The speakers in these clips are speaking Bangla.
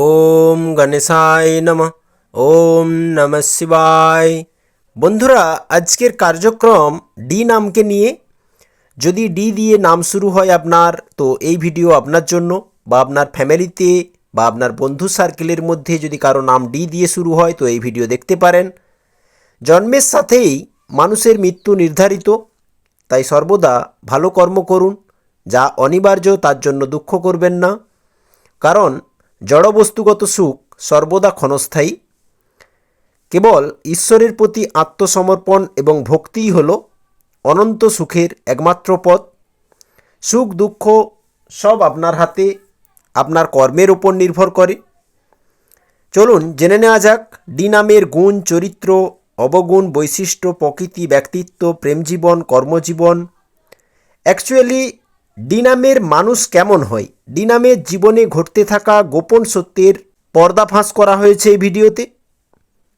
ওম গণেশায় নম। ওম নম শিবায়। বন্ধুরা, আজকের কার্যক্রম ডি নামকে নিয়ে। যদি ডি দিয়ে নাম শুরু হয় আপনার, তো এই ভিডিও আপনার জন্য বা আপনার ফ্যামিলিতে বা আপনার বন্ধু সার্কেলের মধ্যে যদি কারও নাম ডি দিয়ে শুরু হয়, তো এই ভিডিও দেখতে পারেন। জন্মের সাথেই মানুষের মৃত্যু নির্ধারিত। তাই সর্বদা ভালো কর্ম করুন, যা অনিবার্য, তার জন্য দুঃখ করবেন না। কারণ জড়বস্তুগত সুখ সর্বদা ক্ষণস্থায়ী। কেবল ঈশ্বরের প্রতি আত্মসমর্পণ এবং ভক্তিই হল অনন্ত সুখের একমাত্র পথ। সুখ, দুঃখ সব আপনার হাতে, আপনার কর্মের উপর নির্ভর করে। চলুন জেনে নেওয়া যাক ডি নামের গুণ, চরিত্র, অবগুণ, বৈশিষ্ট্য, প্রকৃতি, ব্যক্তিত্ব প্রেমজীবন কর্মজীবন। অ্যাকচুয়ালি ডি নামের মানুষ কেমন হয়? ডিনামের জীবনে ঘটতে থাকা গোপন সত্যের পর্দাফাঁস করা হয়েছে এই ভিডিওতে।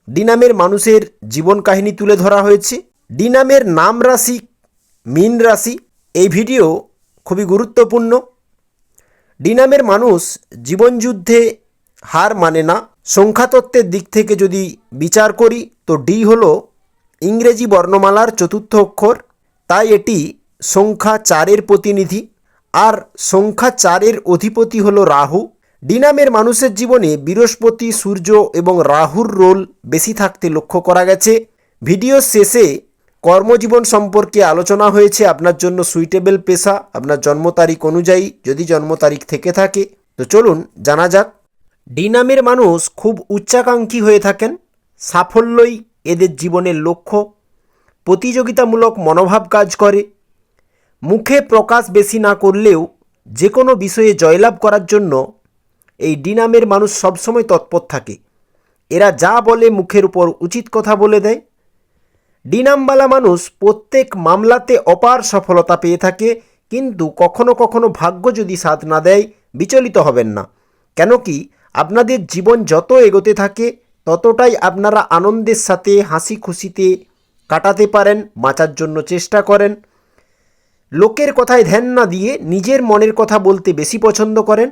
ডিনামের মানুষের জীবন কাহিনী তুলে ধরা হয়েছে। ডিনামের নাম রাশি, মিন রাশি, এই ভিডিও খুবই গুরুত্বপূর্ণ। ডিনামের মানুষ জীবনযুদ্ধে হার মানে না। সংখ্যাতত্ত্বের দিক থেকে যদি বিচার করি, তো ডি হল ইংরেজি বর্ণমালার চতুর্থ অক্ষর। তাই এটি সংখ্যা চারের প্রতিনিধি আর সংখ্যা চারের অধিপতি হল রাহু। ডিনামের মানুষের জীবনে বৃহস্পতি, সূর্য এবং রাহুর রোল বেশি থাকতে লক্ষ্য করা গেছে। ভিডিও শেষে কর্মজীবন সম্পর্কে আলোচনা হয়েছে আপনার জন্য সুইটেবল পেশা, আপনার জন্ম তারিখ অনুযায়ী যদি জন্ম তারিখ থেকে থাকে। তো চলুন জানা যাক। ডিনামের মানুষ খুব উচ্চাকাঙ্ক্ষী হয়ে থাকেন, সাফল্যই এদের জীবনের লক্ষ্য। প্রতিযোগিতামূলক মনোভাব কাজ করে। মুখে প্রকাশ বেশি না করলেও যে কোনো বিষয়ে জয়লাভ করার জন্য এই ডি নামের মানুষ সবসময় তৎপর থাকে। এরা যা বলে মুখের উপর উচিত কথা বলে দেয়। ডি নামবালা মানুষ প্রত্যেক মামলাতে অপার সফলতা পেয়ে থাকে, কিন্তু কখনো কখনো ভাগ্য যদি সাথ না দেয়, বিচলিত হবেন না। কেন কি আপনাদের জীবন যত এগোতে থাকে, ততটাই আপনারা আনন্দের সাথে হাসি খুশিতে কাটাতে পারেন, বাঁচার জন্য চেষ্টা করেন। লোকের কথায় ধ্যান না দিয়ে নিজের মনের কথা বলতে বেশি পছন্দ করেন।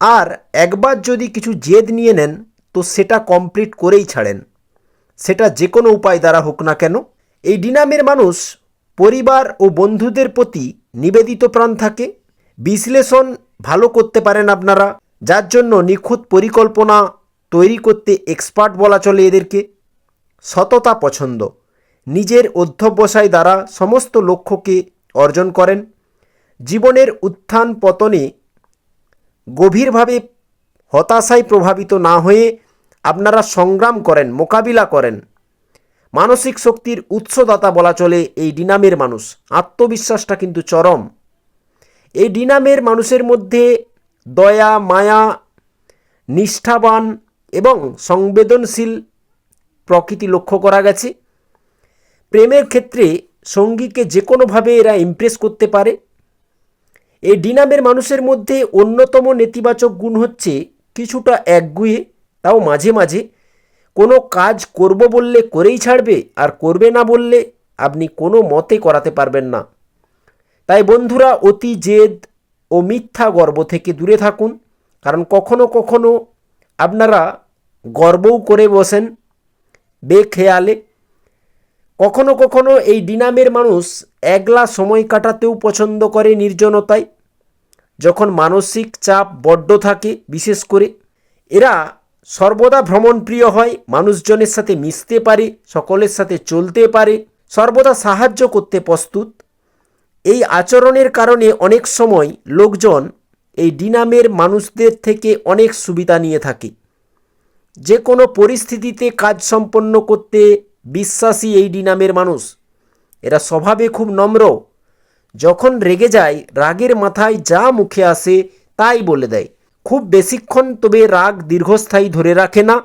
আর একবার যদি কিছু জেদ নিয়ে নেন, তো সেটা কমপ্লিট করেই ছাড়েন। সেটা যে কোনো উপায় দ্বারা হোক না কেন। এই ডিনামের মানুষ পরিবার ও বন্ধুদের প্রতি নিবেদিত প্রাণ থাকে। বিশ্লেষণ ভালো করতে পারেন আপনারা। যার জন্য নিখুঁত পরিকল্পনা তৈরি করতে এক্সপার্ট বলা চলে এদেরকে। সততা পছন্দ। নিজের অধ্যবসায় দ্বারা সমস্ত লক্ষ্যকে অর্জন করেন। জীবনের উত্থান পতনে গভীরভাবে হতাশায় প্রভাবিত না হয়ে আপনারা সংগ্রাম করেন, মোকাবিলা করেন। মানসিক শক্তির উৎসদাতা বলা চলে এই ডিনামের মানুষ। আত্মবিশ্বাসটা কিন্তু চরম। এই ডিনামের মানুষের মধ্যে দয়া, মায়া, নিষ্ঠাবান এবং সংবেদনশীল প্রকৃতি লক্ষ্য করা গেছে। প্রেমের ক্ষেত্রে সঙ্গীকে যে কোনোভাবে এরা ইমপ্রেস করতে পারে। এই ডিনামের মানুষের মধ্যে অন্যতম নেতিবাচক গুণ হচ্ছে কিছুটা একগুয়ে, তাও মাঝে মাঝে। কোনো কাজ করব বললে করেই ছাড়বে, আর করবে না বললে আপনি কোনো মতে করাতে পারবেন না। তাই বন্ধুরা, অতি জেদ ও মিথ্যা গর্ব থেকে দূরে থাকুন, কারণ কখনো কখনো আপনারা গর্বও করে বসেন। বেখেয়ালে কখনো কখনো এই ডিনামের মানুষ একলা সময় কাটাতেও পছন্দ করে নির্জনতায়। যখন মানসিক চাপ বড্ড থাকে, বিশেষ করে এরা সর্বদা ভ্রমণপ্রিয় হয়, মানুষজনের সাথে মিশতে পারে, সকলের সাথে চলতে পারে, সর্বদা সাহায্য করতে প্রস্তুত। এই আচরণের কারণে অনেক সময় লোকজন এই ডিনামের মানুষদের থেকে অনেক সুবিধা নিয়ে থাকে। যে কোনো পরিস্থিতিতে কাজ সম্পন্ন করতে বিশ্বাসী এই ডিনামের মানুষ। এরা স্বভাবে খুব নম্র। যখন রেগে যায়, রাগের মাথায় যা মুখে আসে তাই বলে দেয়। খুব বেশিক্ষণ তবে রাগ দীর্ঘস্থায়ী ধরে রাখে না,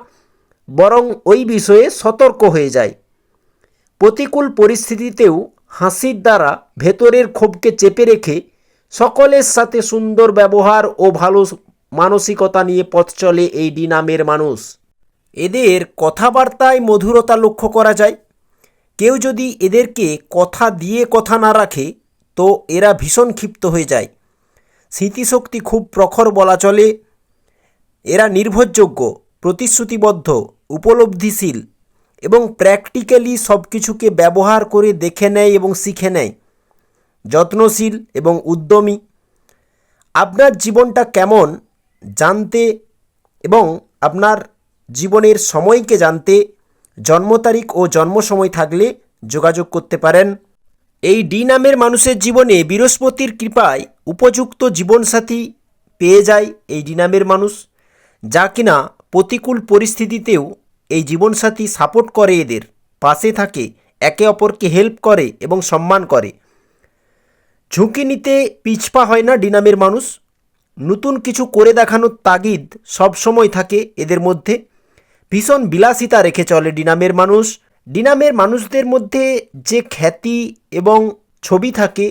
বরং ওই বিষয়ে সতর্ক হয়ে যায়। প্রতিকূল পরিস্থিতিতেও হাসির দ্বারা ভেতরের ক্ষোভকে চেপে রেখে সকলের সাথে সুন্দর ব্যবহার ও ভালো মানসিকতা নিয়ে পথ চলে এই ডি নামের মানুষ। এদের কথাবার্তায় মধুরতা লক্ষ্য করা যায়। কেউ যদি এদেরকে কথা দিয়ে কথা না রাখে, তো এরা ভীষণ ক্ষিপ্ত হয়ে যায়। স্মৃতিশক্তি খুব প্রখর বলা চলে। এরা নির্ভরযোগ্য, প্রতিশ্রুতিবদ্ধ, উপলব্ধিশীল এবং প্র্যাকটিক্যালি সব কিছুকে ব্যবহার করে দেখে নেয় এবং শিখে নেয়। যত্নশীল এবং উদ্যমী। আপনার জীবনটা কেমন জানতে এবং আপনার জীবনের সময়কে জানতে, জন্ম তারিখ ও জন্ম সময় থাকলে যোগাযোগ করতে পারেন। এই ডি নামের মানুষের জীবনে বৃহস্পতির কৃপায় উপযুক্ত জীবনসাথী পেয়ে যায় এই ডি নামের মানুষ, যা কিনা প্রতিকূল পরিস্থিতিতেও এই জীবনসাথী সাপোর্ট করে এদের, পাশে থাকে, একে অপরকে হেল্প করে এবং সম্মান করে। ঝুঁকি নিতে পিছপা হয় না ডিনামের মানুষ। নতুন কিছু করে দেখানোর তাগিদ সবসময় থাকে এদের মধ্যে। ভীষণ বিলাসিতা রেখে চলে ডিনামের মানুষ। ডিনামের মানুষদের মধ্যে যে খ্যাতি এবং ছবি থাকে,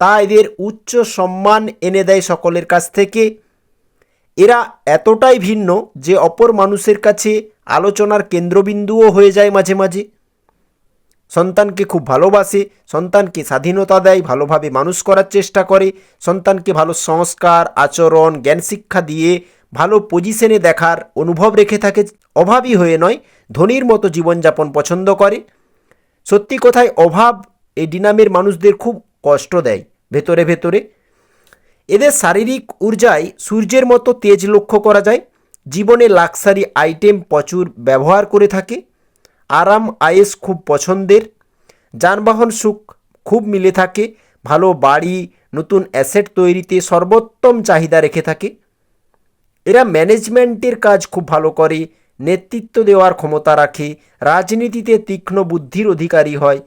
তা এদের উচ্চ সম্মান এনে দেয় সকলের কাছ থেকে। এরা এতটাই ভিন্ন যে অপর মানুষের কাছে আলোচনার কেন্দ্রবিন্দুও হয়ে যায় মাঝে মাঝে। সন্তানকে খুব ভালোবাসে, সন্তানকে স্বাধীনতা দেয়, ভালোভাবে মানুষ করার চেষ্টা করে, সন্তানকে ভালো সংস্কার, আচরণ জ্ঞান শিক্ষা দিয়ে ভালো পজিশনে দেখার অনুভব রেখে থাকে, অভাবী হয়ে নয়, ধনীর মতো জীবনযাপন পছন্দ করে। সত্যি কথায় অভাব এই ডিনামের মানুষদের খুব কষ্ট দেয় ভেতরে ভেতরে। এদের শারীরিক ঊর্জায় সূর্যের মতো তেজ লক্ষ্য করা যায়। জীবনে লাক্সারি আইটেম প্রচুর ব্যবহার করে থাকে। আরাম, আয়েস খুব পছন্দের। যানবাহন সুখ খুব মিলে থাকে। ভালো বাড়ি, নতুন অ্যাসেট তৈরিতে সর্বোত্তম চাহিদা রেখে থাকে। এরা ম্যানেজমেন্টের কাজ খুব ভালো করে, নেতৃত্ব দেওয়ার ক্ষমতা রাখে, রাজনীতিতে তীক্ষ্ণ বুদ্ধির অধিকারী হয়।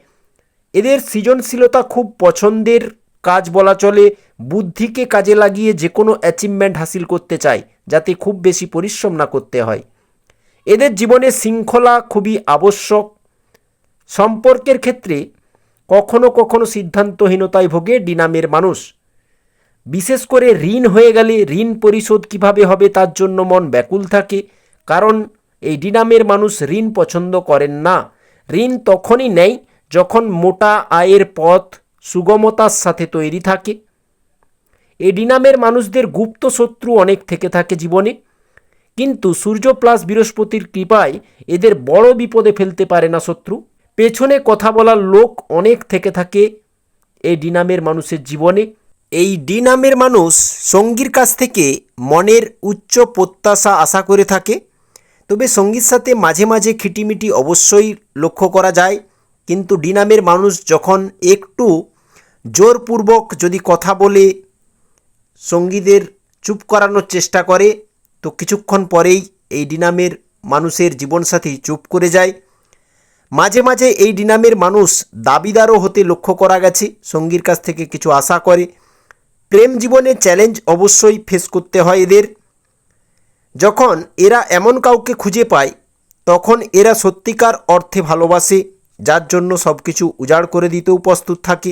এদের সৃজনশীলতা খুব পছন্দের কাজ বলা চলে, বুদ্ধিকে কাজে লাগিয়ে যে কোনো অ্যাচিভমেন্ট হাসিল করতে চায়, যাতে খুব বেশি পরিশ্রম না করতে হয়। এদের জীবনে শৃঙ্খলা খুবই আবশ্যক। সম্পর্কের ক্ষেত্রে কখনো কখনো সিদ্ধান্তহীনতায় ভোগে ডিনামের মানুষ। বিশেষ করে ঋণ হয়ে গেলে ঋণ পরিশোধ কীভাবে হবে তার জন্য মন ব্যাকুল থাকে। কারণ এই ডিনামের মানুষ ঋণ পছন্দ করেন না। ঋণ তখনই নেয় যখন মোটা আয়ের পথ সুগমতার সাথে তৈরি থাকে। এই ডিনামের মানুষদের গুপ্ত শত্রু অনেক থেকে থাকে জীবনে। কিন্তু সূর্য প্লাস বৃহস্পতির কৃপায় এদের বড় বিপদে ফেলতে পারে না শত্রু। পেছনে কথা বলার লোক অনেক থেকে থাকে এই ডিনামের মানুষের জীবনে। এই ডি নামের মানুষ সঙ্গীর কাছ থেকে মনের উচ্চ প্রত্যাশা আশা করে থাকে। তবে সঙ্গীর সাথে মাঝে মাঝে খিটিমিটি অবশ্যই লক্ষ্য করা যায়। কিন্তু ডি নামের মানুষ যখন একটু জোরপূর্বক যদি কথা বলে, সঙ্গীদের চুপ করানোর চেষ্টা করে, তো কিছুক্ষণ পরেই এই ডিনামের মানুষের জীবনসাথী চুপ করে যায়। মাঝে মাঝে এই ডিনামের মানুষ দাবিদারও হতে লক্ষ্য করা গেছে, সঙ্গীর কাছ থেকে কিছু আশা করে। প্রেম জীবনে চ্যালেঞ্জ অবশ্যই ফেস করতে হয় এদের। যখন এরা এমন কাউকে খুঁজে পায়, তখন এরা সত্যিকার অর্থে ভালোবাসে, যার জন্য সব কিছু উজাড় করে দিতেও প্রস্তুত থাকে।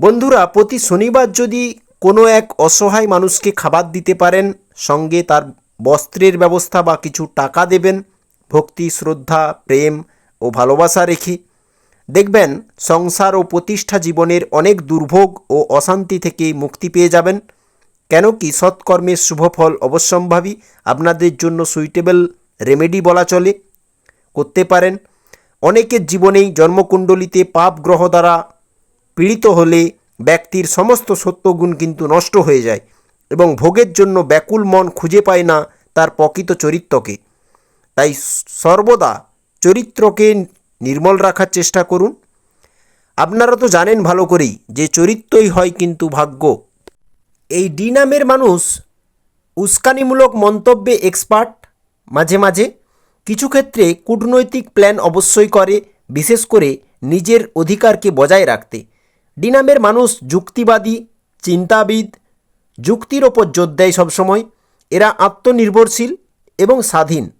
বন্ধুরা, প্রতি শনিবার যদি কোনো এক অসহায় মানুষকে খাবার দিতে পারেন, সঙ্গে তার বস্ত্রের ব্যবস্থা বা কিছু টাকা দেবেন, ভক্তি, শ্রদ্ধা, প্রেম ও ভালোবাসা রেখে। দেখবেন, সংসার ও প্রতিষ্ঠা জীবনের অনেক দুর্ভোগ ও অশান্তি থেকে মুক্তি পেয়ে যাবেন। কেন কি সৎকর্মের শুভফল অবশ্যম্ভাবী, আপনাদের জন্য সুইটেবল রেমেডি বলা চলে। করতে পারেন। অনেকের জীবনেই জন্মকুণ্ডলিতে পাপ গ্রহ দ্বারা পীড়িত হলে ব্যক্তির সমস্ত সত্যগুণ কিন্তু নষ্ট হয়ে যায় এবং ভোগের জন্য ব্যাকুল মন খুঁজে পায় না তার প্রকৃত চরিত্রকে। তাই সর্বদা চরিত্রকে নির্মল রাখার চেষ্টা করুন। আপনারা তো জানেন ভালো করেই যে চরিত্রই হয় কিন্তু ভাগ্য। এই ডি নামের মানুষ উস্কানিমূলক মন্তব্যে এক্সপার্ট। মাঝে মাঝে কিছু ক্ষেত্রে কূটনৈতিক প্ল্যান অবশ্যই করে, বিশেষ করে নিজের অধিকারকে বজায় রাখতে। ডি নামের মানুষ যুক্তিবাদী, চিন্তাবিদ, যুক্তির ওপর জোর দেয় সবসময়। এরা আত্মনির্ভরশীল এবং স্বাধীন।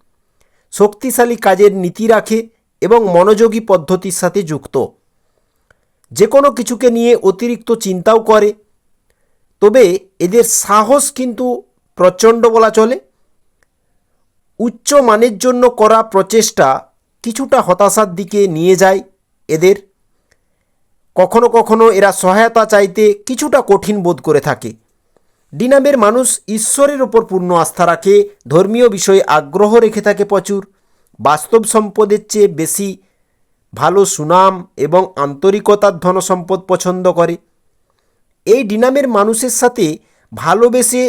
শক্তিশালী কাজের নীতি রাখে এবং মনোযোগী পদ্ধতির সাথে যুক্ত। যে কোনো কিছুকে নিয়ে অতিরিক্ত চিন্তাও করে। তবে এদের সাহস কিন্তু প্রচণ্ড বলা চলে। উচ্চ মানের জন্য করা প্রচেষ্টা কিছুটা হতাশার দিকে নিয়ে যায় এদের। কখনো কখনো এরা সহায়তা চাইতে কিছুটা কঠিন বোধ করে থাকে। ডিনামের মানুষ ঈশ্বরের ওপর পূর্ণ আস্থা রাখে, ধর্মীয় বিষয়ে আগ্রহ রেখে থাকে প্রচুর। বাস্তব সম্পদের চেয়ে বেশি ভালো সুনাম এবং আন্তরিকতার ধনসম্পদ পছন্দ করে। এই ডিনামের মানুষের সাথে ভালোবেসে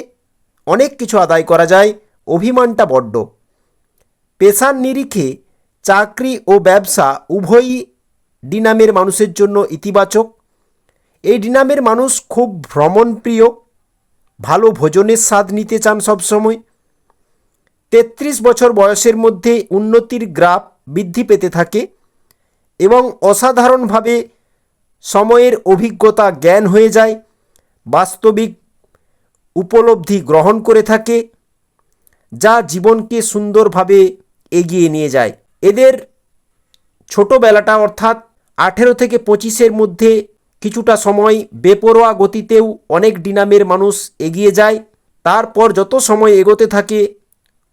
অনেক কিছু আদায় করা যায়, অভিমানটা বড্ড। পেশার নিরিখে চাকরি ও ব্যবসা উভয়ই ডিনামের মানুষের জন্য ইতিবাচক। এই ডিনামের মানুষ খুব ভ্রমণপ্রিয়, ভালো ভোজনের স্বাদ নিতে চান সবসময়। তেত্রিশ বছর বয়সের মধ্যে উন্নতির গ্রাফ বৃদ্ধি পেতে থাকে এবং অসাধারণভাবে সময়ের অভিজ্ঞতা জ্ঞান হয়ে যায়, বাস্তবিক উপলব্ধি গ্রহণ করে থাকে, যা জীবনকে সুন্দরভাবে এগিয়ে নিয়ে যায়। এদের ছোটোবেলাটা অর্থাৎ আঠেরো থেকে পঁচিশের মধ্যে কিছুটা সময় বেপরোয়া গতিতেও অনেক ডিনামের মানুষ এগিয়ে যায়। তারপর যত সময় এগোতে থাকে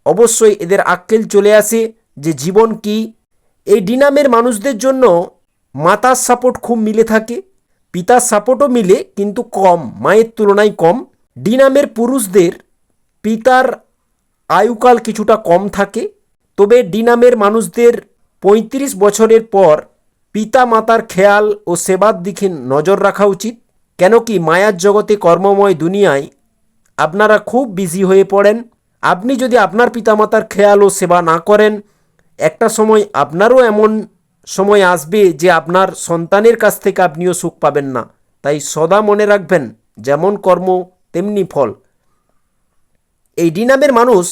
অবশ্যই এদের আক্কেল চলে আসে যে জীবন কি। এই ডিনামের মানুষদের জন্য মাতার সাপোর্ট খুব মিলে থাকে, পিতার সাপোর্টও মিলে কিন্তু কম, মায়ের তুলনায় কম। ডিনামের পুরুষদের পিতার আয়ুকাল কিছুটা কম থাকে, তবে ডিনামের মানুষদের পঁয়ত্রিশ বছরের পর পিতা মাতার খেয়াল ও সেবার দিকে নজর রাখা উচিত, কেন কি মায়ার জগতে কর্মময় দুনিয়ায় আপনারা খুব বিজি হয়ে পড়েন। আপনি যদি আপনার পিতামাতার খেয়াল ও সেবা না করেন, একটা সময় আপনারও এমন সময় আসবে যে আপনার সন্তানের কাছ থেকে আপনিও সুখ পাবেন না। তাই সদা মনে রাখবেন, যেমন কর্ম, তেমনি ফল। এই ডিনামের মানুষ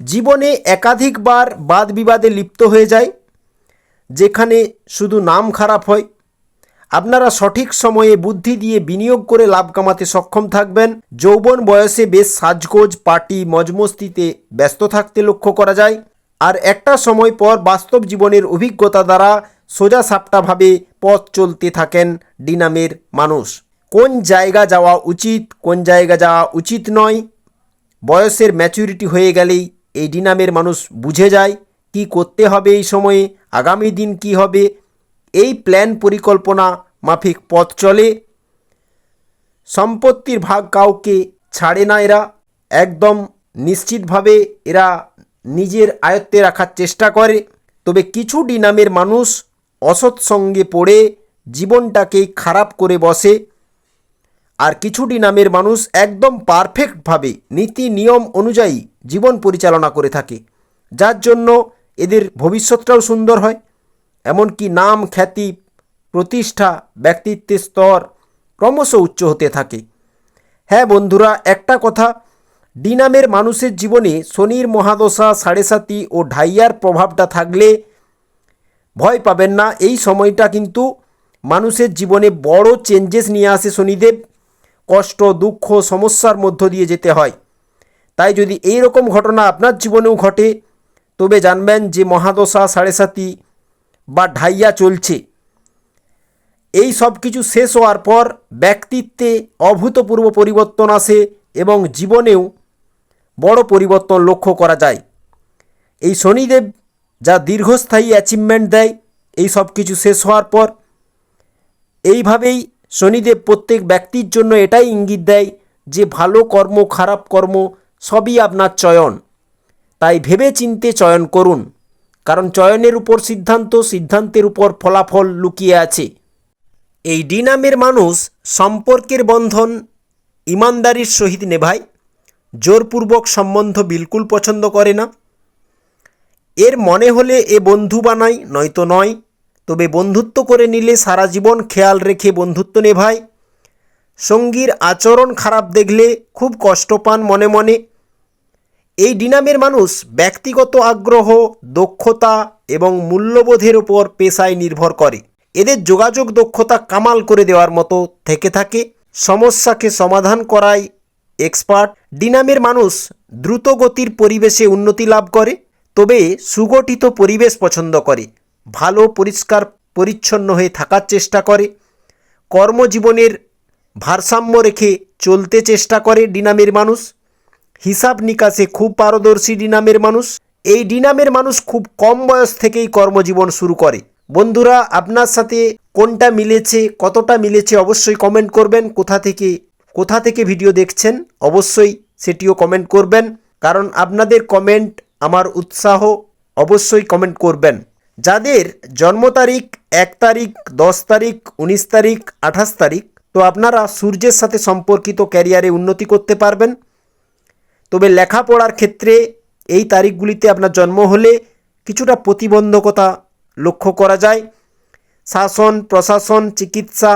জীবনে একাধিকবার বাদ বিবাদে লিপ্ত হয়ে যায়, যেখানে শুধু নাম খারাপ হয় আপনারা সঠিক সময়ে বুদ্ধি দিয়ে বিনিয়োগ করে লাভ কামাতে সক্ষম থাকবেন। যৌবন বয়সে বেশ সাজগোজ, পার্টি, মজমস্তিতে ব্যস্ত থাকতে লক্ষ্য করা যায়। আর একটা সময় পর বাস্তব জীবনের অভিজ্ঞতা দ্বারা সোজা সাপটাভাবে পথ চলতে থাকেন ডিনামের মানুষ। কোন জায়গা যাওয়া উচিত, কোন জায়গা যাওয়া উচিত নয়। বয়সের ম্যাচুরিটি হয়ে গেলেই এই ডিনামের মানুষ বুঝে যায়, কি করতে হবে এই সময়ে, আগামী দিন কি হবে এই প্ল্যান পরিকল্পনা মাফিক পথ চলে। সম্পত্তির ভাগ কাউকে ছাড়ে না এরা। একদম নিশ্চিতভাবে এরা নিজের আয়ত্তে রাখার চেষ্টা করে। তবে কিছু ডিনামের মানুষ অসৎ সঙ্গে পড়ে জীবনটাকে খারাপ করে বসে। আর কিছু ডিনামের মানুষ একদম পারফেক্টভাবে নীতি নিয়ম অনুযায়ী জীবন পরিচালনা করে থাকে। যার জন্য এদের ভবিষ্যৎটাও সুন্দর হয়। এমনকি নাম, খ্যাতি, প্রতিষ্ঠা ব্যক্তিত্বের স্তর ক্রমশ উচ্চ হতে থাকে। হ্যাঁ বন্ধুরা, একটা কথা, ডিনামের মানুষের জীবনে শনির মহাদশা সাড়ে সাতি ও ঢাইয়ার প্রভাবটা থাকলে ভয় পাবেন না। এই সময়টা কিন্তু মানুষের জীবনে বড় চেঞ্জেস নিয়ে আসে শনিদেব। কষ্ট, দুঃখ, সমস্যার মধ্য দিয়ে যেতে হয়। তাই যদি এই রকম ঘটনা আপনার জীবনেও ঘটে, তবে জানবেন যে মহাদশা সাড়ে সাতি বা ঢাইয়া চলছে। এই সব কিছু শেষ হওয়ার পর ব্যক্তিত্বে অভূতপূর্ব পরিবর্তন আসে এবং জীবনেও বড় পরিবর্তন লক্ষ্য করা যায়। এই শনিদেব যা দীর্ঘস্থায়ী অ্যাচিভমেন্ট দেয়, এই সব কিছু শেষ হওয়ার পর এইভাবেই শনিদেব প্রত্যেক ব্যক্তির জন্য এটাই ইঙ্গিত দেয় যে ভালো কর্ম, খারাপ কর্ম সবই আপনার চয়ন। তাই ভেবে চিনতে চয়ন করুন। কারণ চয়নের উপর সিদ্ধান্ত, সিদ্ধান্তের উপর ফলাফল লুকিয়ে আছে। এই ডিনামের মানুষ সম্পর্কের বন্ধন, ইমানদারির সহিত নেভায়, জোরপূর্বক সম্বন্ধ বিলকুল পছন্দ করে না। এর মনে হলে এ বন্ধু বানায়, নয়তো নয়, তবে বন্ধুত্ব করে নিলে সারা জীবন খেয়াল রেখে বন্ধুত্ব নেভায়। সঙ্গীর আচরণ খারাপ দেখলে খুব কষ্ট পান মনে মনে। এই ডিনামের মানুষ ব্যক্তিগত আগ্রহ, দক্ষতা এবং মূল্যবোধের উপর পেশায় নির্ভর করে। এদের যোগাযোগ দক্ষতা কামাল করে দেওয়ার মতো থেকে থাকে। সমস্যাকে সমাধান করায় এক্সপার্ট। ডিনামের মানুষ দ্রুত গতির পরিবেশে উন্নতি লাভ করে, তবে সুগঠিত পরিবেশ পছন্দ করে। ভালো, পরিষ্কার, পরিচ্ছন্ন হয়ে থাকার চেষ্টা করে। কর্মজীবনের ভারসাম্য রেখে চলতে চেষ্টা করে ডিনামের মানুষ। হিসাব নিকাশে খুব পারদর্শী ডিনামের মানুষ। এই ডিনামের মানুষ খুব কম বয়স থেকেই কর্মজীবন শুরু করে। বন্ধুরা, আপনার সাথে কোনটা মিলেছে, কতটা মিলেছে অবশ্যই কমেন্ট করবেন। কোথা থেকে কোথা থেকে ভিডিও দেখছেন, অবশ্যই সেটিও কমেন্ট করবেন। কারণ আপনাদের কমেন্ট আমার উৎসাহ অবশ্যই কমেন্ট করবেন। যাদের জন্ম তারিখ এক তারিখ, দশ তারিখ, উনিশ তারিখ, আঠাশ তারিখ, তো আপনারা সূর্যের সাথে সম্পর্কিত ক্যারিয়ারে উন্নতি করতে পারবেন। তবে লেখাপড়ার ক্ষেত্রে এই তারিখগুলিতে আপনার জন্ম হলে কিছুটা প্রতিবন্ধকতা লক্ষ্য করা যায়। শাসন, প্রশাসন, চিকিৎসা,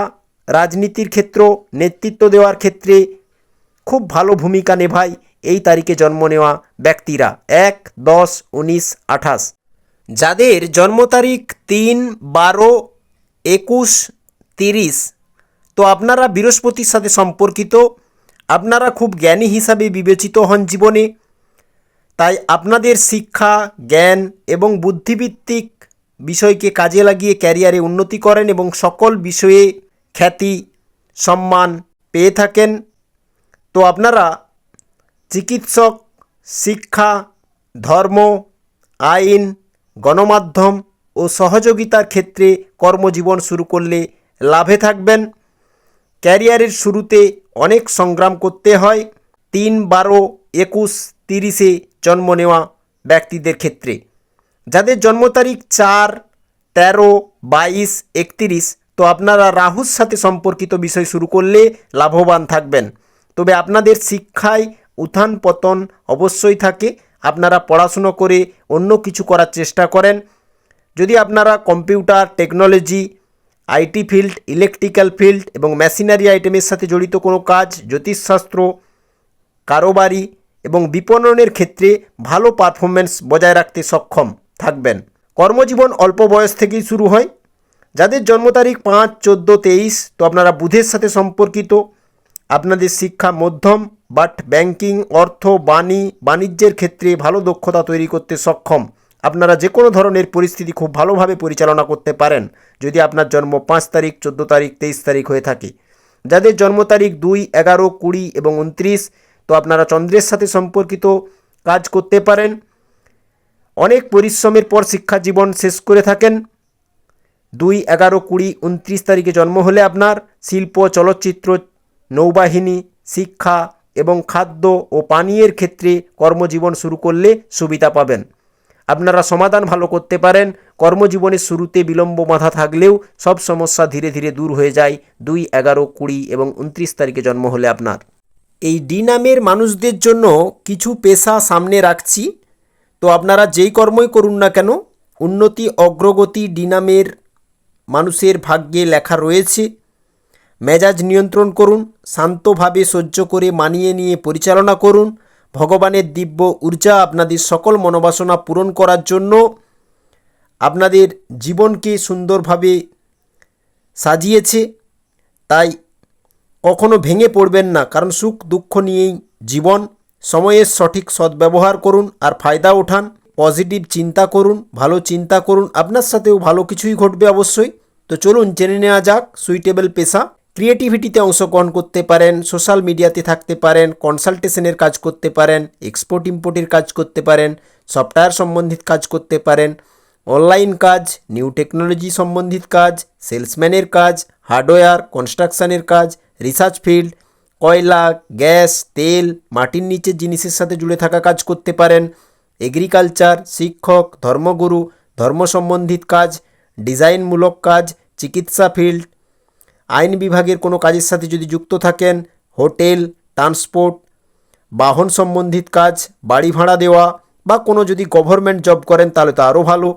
রাজনীতির ক্ষেত্র, নেতৃত্ব দেওয়ার ক্ষেত্রে খুব ভালো ভূমিকা নেভায় এই তারিখে জন্ম নেওয়া ব্যক্তিরা। এক, দশ, উনিশ, আঠাশ। যাদের জন্ম তারিখ তিন, বারো, একুশ, তিরিশ, তো আপনারা বৃহস্পতির সাথে সম্পর্কিত আপনারা খুব জ্ঞানী হিসাবে বিবেচিত হন জীবনে। তাই আপনাদের শিক্ষা, জ্ঞান এবং বুদ্ধিভিত্তিক বিষয়কে কাজে লাগিয়ে ক্যারিয়ারে উন্নতি করেন এবং সকল বিষয়ে খ্যাতি, সম্মান পেয়ে থাকেন। তো আপনারা চিকিৎসক, শিক্ষা, ধর্ম, আইন, গণমাধ্যম ও সহযোগিতার ক্ষেত্রে কর্মজীবন শুরু করলে লাভে থাকবেন। ক্যারিয়ারের শুরুতে অনেক সংগ্রাম করতে হয়। তিন বারো একুশ তিরিশে জন্ম নেওয়া ব্যক্তিদের ক্ষেত্রে। যাদের জন্ম তারিখ চার, তেরো, বাইশ, একত্রিশ, তো আপনারা রাহুর সাথে সম্পর্কিত বিষয় শুরু করলে লাভবান থাকবেন। তবে আপনাদের শিক্ষায় উত্থান পতন অবশ্যই থাকে। আপনারা পড়াশুনো করে অন্য কিছু করার চেষ্টা করেন। যদি আপনারা computer, technology IT field, electrical field এবং মেশিনারি আইটেমের সাথে জড়িত কোনো কাজ, জ্যোতিষশাস্ত্র, কারোবারি এবং বিপণনের ক্ষেত্রে ভালো পারফরমেন্স বজায় রাখতে সক্ষম থাকবেন। কর্মজীবন অল্প বয়স থেকেই শুরু হয়। যাদের জন্ম তারিখ পাঁচ, চোদ্দ, তেইশ, তো আপনারা বুধের সাথে সম্পর্কিত। আপনাদের শিক্ষা মধ্যম বাট ব্যাংকিং অর্থ, বাণী, বাণিজ্যের ক্ষেত্রে ভালো দক্ষতা তৈরি করতে সক্ষম। আপনারা যে কোনো ধরনের পরিস্থিতি খুব ভালোভাবে পরিচালনা করতে পারেন যদি আপনার জন্ম পাঁচ তারিখ, চোদ্দ তারিখ, তেইশ তারিখ হয়ে থাকে। যাদের জন্ম তারিখ দুই, এগারো, কুড়ি এবং উনত্রিশ, তো আপনারা চন্দ্রের সাথে সম্পর্কিত কাজ করতে পারেন। অনেক পরিশ্রমের পর শিক্ষা জীবন শেষ করে থাকেন। দুই, এগারো, কুড়ি, উনত্রিশ তারিখে জন্ম হলে আপনার শিল্প, চলচ্চিত্র, নৌবাহিনী, শিক্ষা এবং খাদ্য ও পানীয়ের ক্ষেত্রে কর্মজীবন শুরু করলে সুবিধা পাবেন। আপনারা সমাধান ভালো করতে পারেন। কর্মজীবনের শুরুতে বিলম্ব বাধা থাকলেও সব সমস্যা ধীরে ধীরে দূর হয়ে যায়। দুই, এগারো, কুড়ি এবং উনত্রিশ তারিখে জন্ম হলে আপনার। এই ডি নামের মানুষদের জন্য কিছু পেশা সামনে রাখছি। তো আপনারা যেই কর্মই করুন না কেন, উন্নতি, অগ্রগতি ডি নামের মানুষের ভাগ্যে লেখা রয়েছে। মেজাজ নিয়ন্ত্রণ করুন, শান্তভাবে সহ্য করে মানিয়ে নিয়ে পরিচালনা করুন। ভগবানের দিব্য ঊর্জা আপনাদের সকল মনোবাসনা পূরণ করার জন্য আপনাদের জীবনকে সুন্দরভাবে সাজিয়েছে। তাই কখনো ভেঙে পড়বেন না, কারণ সুখ দুঃখ নিয়েই জীবন। সময়ের সঠিক সদ্ব্যবহার করুন আর ফায়দা ওঠান পজিটিভ চিন্তা করুন, ভালো চিন্তা করুন। আপনার সাথেও ভালো কিছুই ঘটবে অবশ্যই। তো চলুন জেনে নেওয়া যাক, সুইটেবল পেশা ক্রিয়েটিভিটিতে অংশগ্রহণ করতে পারেন, সোশ্যাল মিডিয়াতে থাকতে পারেন, কনসালটেশনের কাজ করতে পারেন এক্সপোর্ট ইম্পোর্টের কাজ করতে পারেন, সফটওয়্যার সম্বন্ধিত কাজ করতে পারেন অনলাইন কাজ নিউ টেকনোলজি সম্বন্ধিত কাজ সেলসম্যানের কাজ হার্ডওয়্যার কনস্ট্রাকশানের কাজ রিসার্চ ফিল্ড কয়লা, গ্যাস, তেল, মাটির নিচের জিনিসের সাথে জুড়ে থাকা কাজ করতে পারেন এগ্রিকালচার শিক্ষক, ধর্মগুরু, ধর্ম সম্বন্ধিত কাজ, ডিজাইনমূলক কাজ, চিকিৎসা ফিল্ড আইন বিভাগের কোনো কাজের সাথে যদি যুক্ত থাকেন, হোটেল, ট্রান্সপোর্ট, বাহন সম্বন্ধিত কাজ, বাড়ি ভাড়া দেওয়া বা কোনো যদি গভর্নমেন্ট জব করেন তাহলে তো আরও ভালো।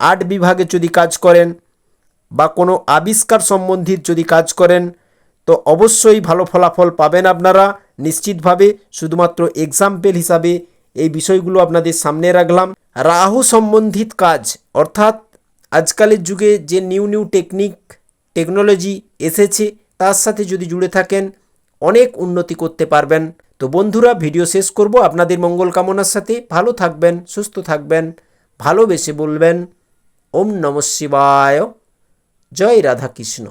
আর্ট বিভাগে যদি কাজ করেন বা কোনো আবিষ্কার সম্বন্ধিত যদি কাজ করেন, তো অবশ্যই ভালো ফলাফল পাবেন আপনারা। নিশ্চিতভাবে শুধুমাত্র এক্সাম্পল হিসাবে এই বিষয়গুলো আপনাদের সামনে রাখলাম। রাহু সম্বন্ধিত কাজ, অর্থাৎ আজকালের যুগে যে নিউ নিউ টেকনিক টেকনোলজি এসেছে, তার সাথে যদি জুড়ে থাকেন, অনেক উন্নতি করতে পারবেন। তো বন্ধুরা, ভিডিও শেষ করব। আপনাদের মঙ্গল কামনার সাথে ভালো থাকবেন, সুস্থ থাকবেন, ভালোবেসে বলবেন, ওম নম শিবায়। জয় রাধাকৃষ্ণ।